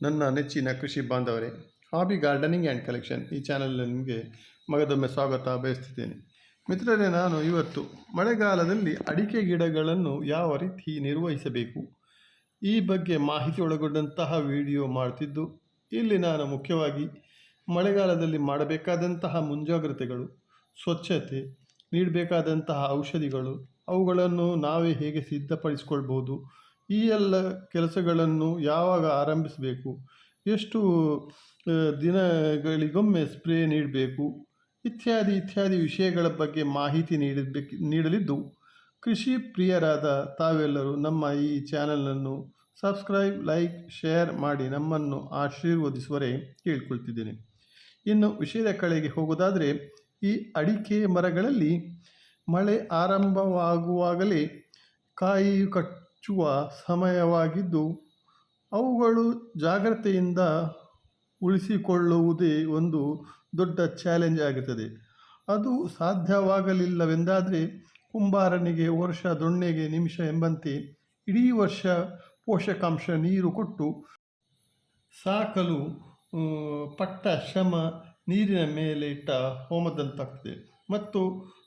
ನನ್ನ ನೆಚ್ಚಿನ ಕೃಷಿ ಬಾಂಧವರೇ, ಹಾಬಿ ಗಾರ್ಡನಿಂಗ್ ಆ್ಯಂಡ್ ಕಲೆಕ್ಷನ್ ಈ ಚಾನಲ್ನಲ್ಲಿ ನಿಮಗೆ ಮಗದೊಮ್ಮೆ ಸ್ವಾಗತ ಬಯಸ್ತಿದ್ದೇನೆ ಮಿತ್ರರೇ, ನಾನು ಇವತ್ತು ಮಳೆಗಾಲದಲ್ಲಿ ಅಡಿಕೆ ಗಿಡಗಳನ್ನು ಯಾವ ರೀತಿ ನಿರ್ವಹಿಸಬೇಕು? ಈ ಬಗ್ಗೆ ಮಾಹಿತಿ ಒಳಗೊಂಡಂತಹ ವಿಡಿಯೋ ಮಾಡ್ತಿದ್ದು, ಇಲ್ಲಿ ನಾನು ಮುಖ್ಯವಾಗಿ ಮಳೆಗಾಲದಲ್ಲಿ ಮಾಡಬೇಕಾದಂತಹ ಮುಂಜಾಗ್ರತೆಗಳು, ಸ್ವಚ್ಛತೆ, ನೀಡಬೇಕಾದಂತಹ ಔಷಧಿಗಳು, ಅವುಗಳನ್ನು ನಾವೇ ಹೇಗೆ ಸಿದ್ಧಪಡಿಸ್ಕೊಳ್ಬೋದು ಈ ಎಲ್ಲ ಕೆಲಸಗಳನ್ನು ಯಾವಾಗ ಆರಂಭಿಸಬೇಕು? ಎಷ್ಟು ದಿನಗಳಿಗೊಮ್ಮೆ ಸ್ಪ್ರೇ ನೀಡಬೇಕು? ಇತ್ಯಾದಿ ಇತ್ಯಾದಿ ವಿಷಯಗಳ ಬಗ್ಗೆ ಮಾಹಿತಿ ನೀಡಬೇಕು ನೀಡಲಿದ್ದು ಕೃಷಿ ಪ್ರಿಯರಾದ ತಾವೆಲ್ಲರೂ ನಮ್ಮ ಈ ಚಾನಲನ್ನು ಸಬ್ಸ್ಕ್ರೈಬ್, ಲೈಕ್, ಶೇರ್ ಮಾಡಿ ನಮ್ಮನ್ನು ಆಶೀರ್ವದಿಸುವರೆ ಕೇಳ್ಕೊಳ್ತಿದ್ದೇನೆ ಇನ್ನು ವಿಷಯದ ಕಡೆಗೆ ಹೋಗೋದಾದರೆ, ಈ ಅಡಿಕೆ ಮರಗಳಲ್ಲಿ ಮಳೆ ಆರಂಭವಾಗುವಾಗಲೇ ಕಾಯಿ ಕಚ್ಚುವ ಸಮಯವಾಗಿದ್ದು ಅವುಗಳು ಜಾಗ್ರತೆಯಿಂದ ಉಳಿಸಿಕೊಳ್ಳುವುದೇ ಒಂದು ದೊಡ್ಡ ಚಾಲೆಂಜ್ ಆಗುತ್ತದೆ ಅದು ಸಾಧ್ಯವಾಗಲಿಲ್ಲವೆಂದಾದರೆ ಕುಂಬಾರನಿಗೆ ವರ್ಷ ದೊಣ್ಣೆಗೆ ನಿಮಿಷ ಎಂಬಂತೆ ಇಡೀ ವರ್ಷ ಪೋಷಕಾಂಶ ನೀರು ಕೊಟ್ಟು ಸಾಕಲು ಪಟ್ಟ ಶ್ರಮ ನೀರಿನ ಮೇಲೆ ಇಟ್ಟ ಹೋಮದಂತಾಗ್ತದೆ ಮತ್ತು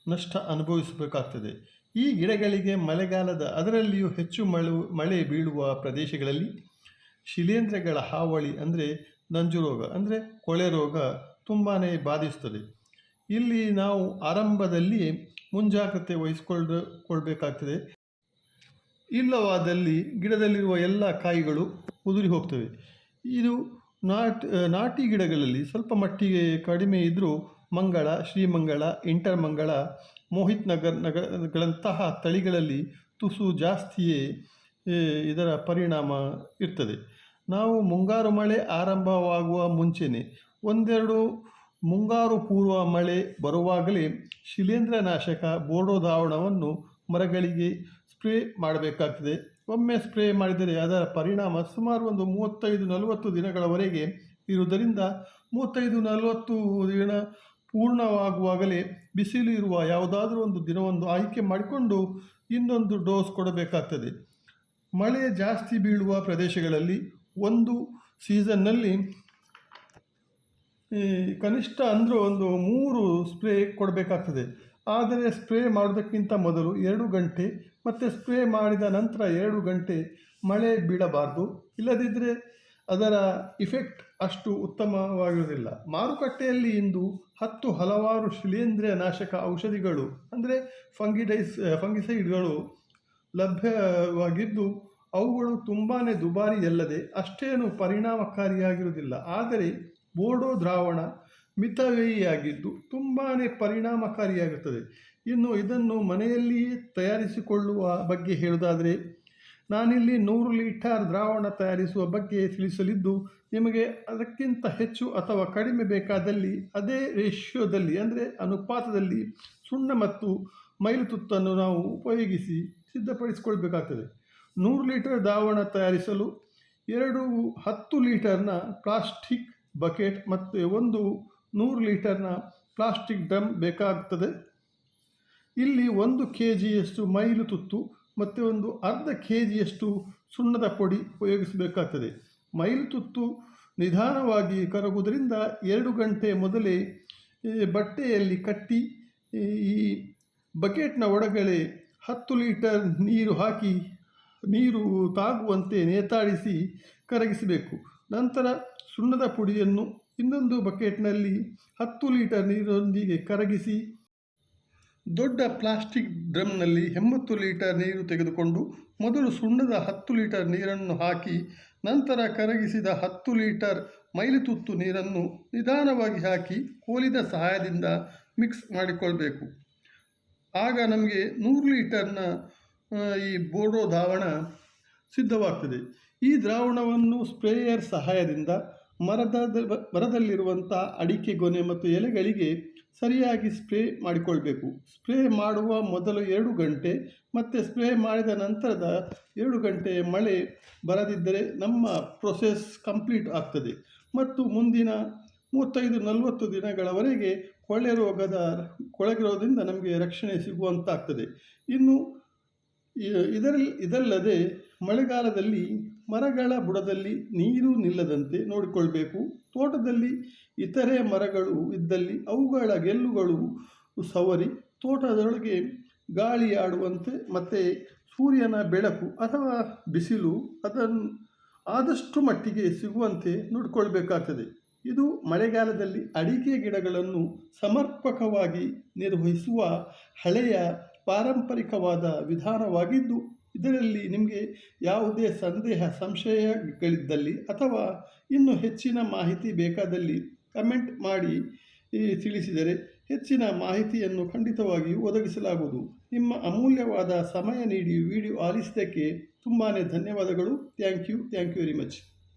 ನಷ್ಟ ಅನುಭವಿಸಬೇಕಾಗ್ತದೆ. ಈ ಗಿಡಗಳಿಗೆ ಮಳೆಗಾಲದ ಅದರಲ್ಲಿಯೂ ಹೆಚ್ಚು ಮಳೆ ಮಳೆ ಬೀಳುವ ಪ್ರದೇಶಗಳಲ್ಲಿ ಶಿಲೇಂಧ್ರಗಳ ಹಾವಳಿ ಅಂದರೆ ನಂಜು ರೋಗ, ಅಂದರೆ ಕೊಳೆ ರೋಗ ತುಂಬಾ ಬಾಧಿಸ್ತದೆ. ಇಲ್ಲಿ ನಾವು ಆರಂಭದಲ್ಲಿ ಮುಂಜಾಗ್ರತೆ ವಹಿಸಿಕೊಳ್ಳ ಕೊಳ್ಬೇಕಾಗ್ತದೆ ಇಲ್ಲವಾದಲ್ಲಿ ಗಿಡದಲ್ಲಿರುವ ಎಲ್ಲ ಕಾಯಿಗಳು ಉದುರಿ ಹೋಗ್ತವೆ. ಇದು ನಾಟ್, ನಾಟಿ ಗಿಡಗಳಲ್ಲಿ ಸ್ವಲ್ಪ ಮಟ್ಟಿಗೆ ಕಡಿಮೆ ಇದ್ದರೂ ಮಂಗಳ, ಶ್ರೀಮಂಗಳ ಇಂಟರ್ ಮಂಗಳ ಮೋಹಿತ್ ನಗರ್, ನಗರಗಳಂತಹ ತಳಿಗಳಲ್ಲಿ ತುಸು ಜಾಸ್ತಿಯೇ ಇದರ ಪರಿಣಾಮ ಇರ್ತದೆ. ನಾವು ಮುಂಗಾರು ಮಳೆ ಆರಂಭವಾಗುವ ಮುಂಚೆನೆ ಒಂದೆರಡು ಮುಂಗಾರು ಪೂರ್ವ ಮಳೆ ಬರುವಾಗಲೇ ಶಿಲೇಂಧ್ರ ನಾಶಕ ಬೋಡೋ ದ್ರಾವಣವನ್ನು ಮರಗಳಿಗೆ ಸ್ಪ್ರೇ ಮಾಡಬೇಕಾಗ್ತದೆ. ಒಮ್ಮೆ ಸ್ಪ್ರೇ ಮಾಡಿದರೆ ಅದರ ಪರಿಣಾಮ ಸುಮಾರು ಒಂದು ಮೂವತ್ತೈದು ನಲವತ್ತು ದಿನಗಳವರೆಗೆ ಇರುವುದರಿಂದ ಮೂವತ್ತೈದು ನಲವತ್ತು ದಿನ ಪೂರ್ಣವಾಗುವಾಗಲೇ ಬಿಸಿಲು ಇರುವ ಯಾವುದಾದ್ರೂ ಒಂದು ದಿನವೊಂದು ಆಯ್ಕೆ ಮಾಡಿಕೊಂಡು ಇನ್ನೊಂದು ಡೋಸ್ ಕೊಡಬೇಕಾಗ್ತದೆ. ಮಳೆ ಜಾಸ್ತಿ ಬೀಳುವ ಪ್ರದೇಶಗಳಲ್ಲಿ ಒಂದು ಸೀಸನ್ನಲ್ಲಿ ಕನಿಷ್ಠ ಅಂದರೂ ಒಂದು ಮೂರು ಸ್ಪ್ರೇ ಕೊಡಬೇಕಾಗ್ತದೆ. ಆದರೆ ಸ್ಪ್ರೇ ಮಾಡೋದಕ್ಕಿಂತ ಮೊದಲು ಎರಡು ಗಂಟೆ, ಮತ್ತು ಸ್ಪ್ರೇ ಮಾಡಿದ ನಂತರ ಎರಡು ಗಂಟೆ ಮಳೆ ಬೀಳಬಾರ್ದು. ಇಲ್ಲದಿದ್ದರೆ ಅದರ ಇಫೆಕ್ಟ್ ಅಷ್ಟು ಉತ್ತಮವಾಗಿರುವುದಿಲ್ಲ. ಮಾರುಕಟ್ಟೆಯಲ್ಲಿ ಇಂದು ಹತ್ತು ಹಲವಾರು ಶಿಲೇಂದ್ರ ನಾಶಕ ಔಷಧಿಗಳು, ಅಂದರೆ ಫಂಗಿಡೈಸ್ ಫಂಗಿಸೈಡ್ಗಳು ಲಭ್ಯವಾಗಿದ್ದು, ಅವುಗಳು ತುಂಬಾ ದುಬಾರಿಯಲ್ಲದೆ ಅಷ್ಟೇನು ಪರಿಣಾಮಕಾರಿಯಾಗಿರುವುದಿಲ್ಲ. ಆದರೆ ಬೋಡೋ ದ್ರಾವಣ ಮಿತವೇಯಿಯಾಗಿದ್ದು ತುಂಬಾ ಪರಿಣಾಮಕಾರಿಯಾಗುತ್ತದೆ ಇನ್ನು ಇದನ್ನು ಮನೆಯಲ್ಲಿಯೇ ತಯಾರಿಸಿಕೊಳ್ಳುವ ಬಗ್ಗೆ ಹೇಳುವುದಾದರೆ ನಾನಿಲ್ಲಿ ನೂರು ಲೀಟರ್ ದ್ರಾವಣ ತಯಾರಿಸುವ ಬಗ್ಗೆ ತಿಳಿಸಲಿದ್ದು, ನಿಮಗೆ ಅದಕ್ಕಿಂತ ಹೆಚ್ಚು ಅಥವಾ ಕಡಿಮೆ ಬೇಕಾದಲ್ಲಿ ಅದೇ ರೇಷ್ಯೋದಲ್ಲಿ, ಅಂದರೆ ಅನುಪಾತದಲ್ಲಿ ಸುಣ್ಣ ಮತ್ತು ಮೈಲುತುತ್ತನ್ನು ನಾವು ಉಪಯೋಗಿಸಿ ಸಿದ್ಧಪಡಿಸಿಕೊಳ್ಬೇಕಾಗ್ತದೆ. ನೂರು ಲೀಟರ್ ದ್ರಾವಣ ತಯಾರಿಸಲು ಎರಡು ಹತ್ತು ಲೀಟರ್ನ ಪ್ಲಾಸ್ಟಿಕ್ ಬಕೆಟ್ ಮತ್ತು ಒಂದು ನೂರು ಲೀಟರ್ನ ಪ್ಲಾಸ್ಟಿಕ್ ಡ್ರಮ್ ಬೇಕಾಗ್ತದೆ. ಇಲ್ಲಿ ಒಂದು ಕೆ ಜಿಯಷ್ಟು ಮೈಲು ತುತ್ತು ಮತ್ತು ಒಂದು ಅರ್ಧ ಕೆ ಜಿಯಷ್ಟು ಸುಣ್ಣದ ಪುಡಿ ಉಪಯೋಗಿಸಬೇಕಾಗ್ತದೆ. ಮೈಲು ತುತ್ತು ನಿಧಾನವಾಗಿ ಕರಗುವುದರಿಂದ ಎರಡು ಗಂಟೆ ಮೊದಲೇ ಬಟ್ಟೆಯಲ್ಲಿ ಕಟ್ಟಿ ಈ ಬಕೆಟ್ನ ಒಳಗಡೆ ಹತ್ತು ಲೀಟರ್ ನೀರು ಹಾಕಿ, ನೀರು ತಾಗುವಂತೆ ನೇತಾಡಿಸಿ ಕರಗಿಸಬೇಕು. ನಂತರ ಸುಣ್ಣದ ಪುಡಿಯನ್ನು ಇನ್ನೊಂದು ಬಕೆಟ್ನಲ್ಲಿ ಹತ್ತು ಲೀಟರ್ ನೀರೊಂದಿಗೆ ಕರಗಿಸಿ ದೊಡ್ಡ ಪ್ಲಾಸ್ಟಿಕ್ ಡ್ರಮ್ನಲ್ಲಿ ಎಂಬತ್ತು ಲೀಟರ್ ನೀರು ತೆಗೆದುಕೊಂಡು ಮೊದಲು ಸುಣ್ಣದ ಹತ್ತು ಲೀಟರ್ ನೀರನ್ನು ಹಾಕಿ, ನಂತರ ಕರಗಿಸಿದ ಹತ್ತು ಲೀಟರ್ ಮೈಲಿತುತ್ತು ನೀರನ್ನು ನಿಧಾನವಾಗಿ ಹಾಕಿ ಕೋಲಿದ ಸಹಾಯದಿಂದ ಮಿಕ್ಸ್ ಮಾಡಿಕೊಳ್ಬೇಕು. ಆಗ ನಮಗೆ ನೂರು ಲೀಟರ್ನ ಈ ಬೋಡೋ ದ್ರಾವಣ ಸಿದ್ಧವಾಗ್ತದೆ. ಈ ದ್ರಾವಣವನ್ನು ಸ್ಪ್ರೇಯರ್ ಸಹಾಯದಿಂದ ಮರದ ಮರದಲ್ಲಿರುವಂಥ ಅಡಿಕೆ ಗೊನೆ ಮತ್ತು ಎಲೆಗಳಿಗೆ ಸರಿಯಾಗಿ ಸ್ಪ್ರೇ ಮಾಡಿಕೊಳ್ಬೇಕು. ಸ್ಪ್ರೇ ಮಾಡುವ ಮೊದಲು ಎರಡು ಗಂಟೆ, ಮತ್ತು ಸ್ಪ್ರೇ ಮಾಡಿದ ನಂತರದ ಎರಡು ಗಂಟೆ ಮಳೆ ಬರದಿದ್ದರೆ ನಮ್ಮ ಪ್ರೊಸೆಸ್ ಕಂಪ್ಲೀಟ್ ಆಗ್ತದೆ. ಮತ್ತು ಮುಂದಿನ ಮೂವತ್ತೈದು, ನಲವತ್ತು ದಿನಗಳವರೆಗೆ ಕೊಳೆ ರೋಗದ ಕೊಳಗಿರೋದ್ರಿಂದ ನಮಗೆ ರಕ್ಷಣೆ ಸಿಗುವಂತಾಗ್ತದೆ. ಇನ್ನು ಇದರಲ್ಲಿ ಇದಲ್ಲದೆ ಮಳೆಗಾಲದಲ್ಲಿ ಮರಗಳ ಬುಡದಲ್ಲಿ ನೀರು ನಿಲ್ಲದಂತೆ ನೋಡಿಕೊಳ್ಬೇಕು. ತೋಟದಲ್ಲಿ ಇತರೆ ಮರಗಳು ಇದ್ದಲ್ಲಿ ಅವುಗಳ ಗೆಲ್ಲುಗಳು ಸವರಿ, ತೋಟದೊಳಗೆ ಗಾಳಿ ಆಡುವಂತೆ ಮತ್ತು ಸೂರ್ಯನ ಬೆಳಕು ಅಥವಾ ಬಿಸಿಲು ಅದನ್ನು ಆದಷ್ಟು ಮಟ್ಟಿಗೆ ಸಿಗುವಂತೆ ನೋಡಿಕೊಳ್ಬೇಕಾಗ್ತದೆ. ಇದು ಮಳೆಗಾಲದಲ್ಲಿ ಅಡಿಕೆ ಗಿಡಗಳನ್ನು ಸಮರ್ಪಕವಾಗಿ ನಿರ್ವಹಿಸುವ ಹಳೆಯ ಪಾರಂಪರಿಕವಾದ ವಿಧಾನವಾಗಿದ್ದು ಇದರಲ್ಲಿ ನಿಮಗೆ ಯಾವುದೇ ಸಂದೇಹ ಸಂಶಯಗಳಿದ್ದಲ್ಲಿ ಅಥವಾ ಇನ್ನೂ ಹೆಚ್ಚಿನ ಮಾಹಿತಿ ಬೇಕಾದಲ್ಲಿ ಕಮೆಂಟ್ ಮಾಡಿ ತಿಳಿಸಿದರೆ ಹೆಚ್ಚಿನ ಮಾಹಿತಿಯನ್ನು ಖಂಡಿತವಾಗಿಯೂ ಒದಗಿಸಲಾಗುವುದು. ನಿಮ್ಮ ಅಮೂಲ್ಯವಾದ ಸಮಯ ನೀಡಿ ವಿಡಿಯೋ ಆಲಿಸಿದ್ದಕ್ಕೆ ತುಂಬಾ ಧನ್ಯವಾದಗಳು. Thank you thank you very much